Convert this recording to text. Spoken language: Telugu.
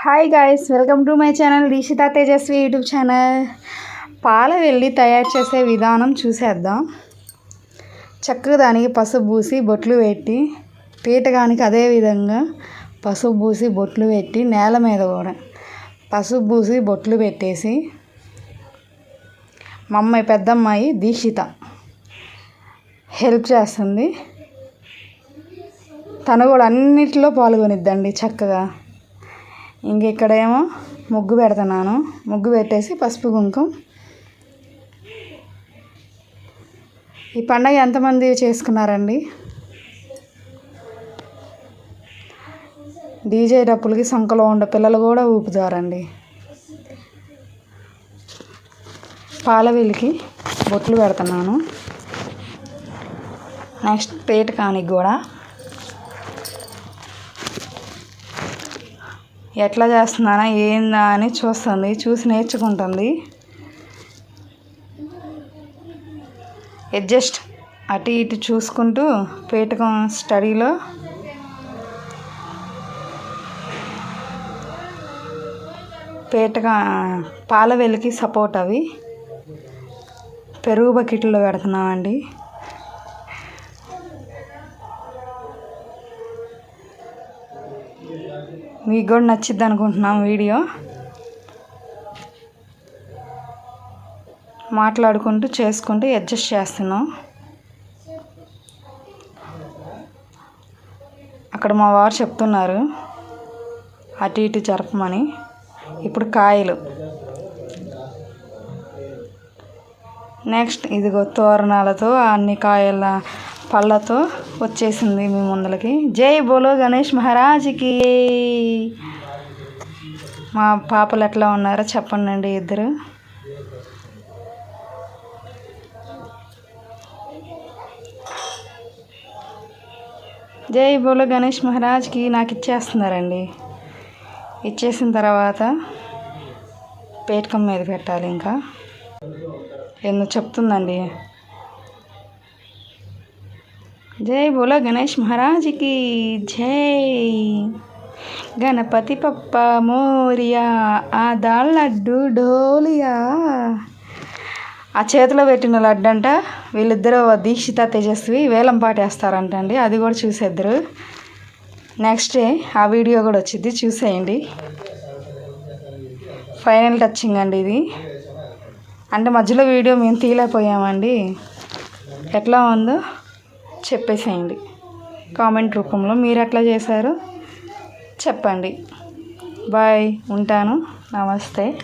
Hi guys welcome to my channel Deekshitha Tejaswi YouTube channel పాల వెళ్ళి తయారు చేసే విధానం చూసేద్దాం. చక్కగా దానికి పసుపు పూసి బొట్లు పెట్టి పీటగానికి అదే విధంగా పసుపు పూసి బొట్లు పెట్టి నేల మీద కూడా పసుపు పూసి బొట్లు పెట్టేసి మా అమ్మాయి పెద్దమ్మాయి దీక్షిత హెల్ప్ చేస్తుంది. తను కూడా అన్నిటిలో పాల్గొనిద్దండి చక్కగా. ఇంక ఇక్కడేమో ముగ్గు పెడుతున్నాను. ముగ్గు పెట్టేసి పసుపు కుంకుమ. ఈ పండగ ఎంతమంది చేసుకున్నారండి? డీజే డప్పులకి సంఖలో ఉండే పిల్లలు కూడా ఊపుతారండి. పాలవెల్లికి బొట్లు పెడుతున్నాను. నెక్స్ట్ పేట కానికి కూడా. ఎట్లా చేస్తున్నానా ఏందా అని చూస్తుంది చూసి నేర్చుకుంటుంది. అడ్జస్ట్ అటు ఇటు చూసుకుంటూ పేటకం స్టడీలో పేటగా పాల వెలికి సపోర్ట్ అవి. పెరుగు బకెట్లో పెడుతున్నామండి. మీకు కూడా నచ్చిద్ది అనుకుంటున్నాం వీడియో. మాట్లాడుకుంటూ చేసుకుంటూ అడ్జస్ట్ చేస్తున్నాం. అక్కడ మా వారు చెప్తున్నారు అటు ఇటు జరపమని. ఇప్పుడు కాయలు. నెక్స్ట్ ఇదిగో తోరణాలతో అన్ని కాయల పళ్ళతో వచ్చేసింది మీ ముందలకి. జై బోలో గణేష్ మహారాజ్కి. మా పాపలు ఎట్లా ఉన్నారో చెప్పండి ఇద్దరు. జై బోలో గణేష్ మహారాజ్కి నాకు ఇచ్చేస్తున్నారండి. ఇచ్చేసిన తర్వాత పేటకం మీద పెట్టాలి ఇంకా. ఎందుకు చెప్తుందండి? జై బోలో గణేష్ మహారాజ్కి జై గణపతి పప్ప మోరియా ఆ దాల్ లడ్డు డోలియా ఆ చేతిలో పెట్టిన లడ్డు అంట వీళ్ళిద్దరూ దీక్షిత తేజస్వి వేలం పాటేస్తారంట అండి అది కూడా చూసేద్దరు. నెక్స్ట్ డే ఆ వీడియో కూడా వచ్చింది చూసేయండి. ఫైనల్ టచింగ్ అండి ఇది. అంటే మధ్యలో వీడియో మేము తీయలేకపోయామండి. ఎట్లా ఉందో? చెప్పేసేయండి. కామెంట్ రూపంలో మీరు ఎట్లా చేశారో చెప్పండి. బాయ్ ఉంటాను. నమస్తే.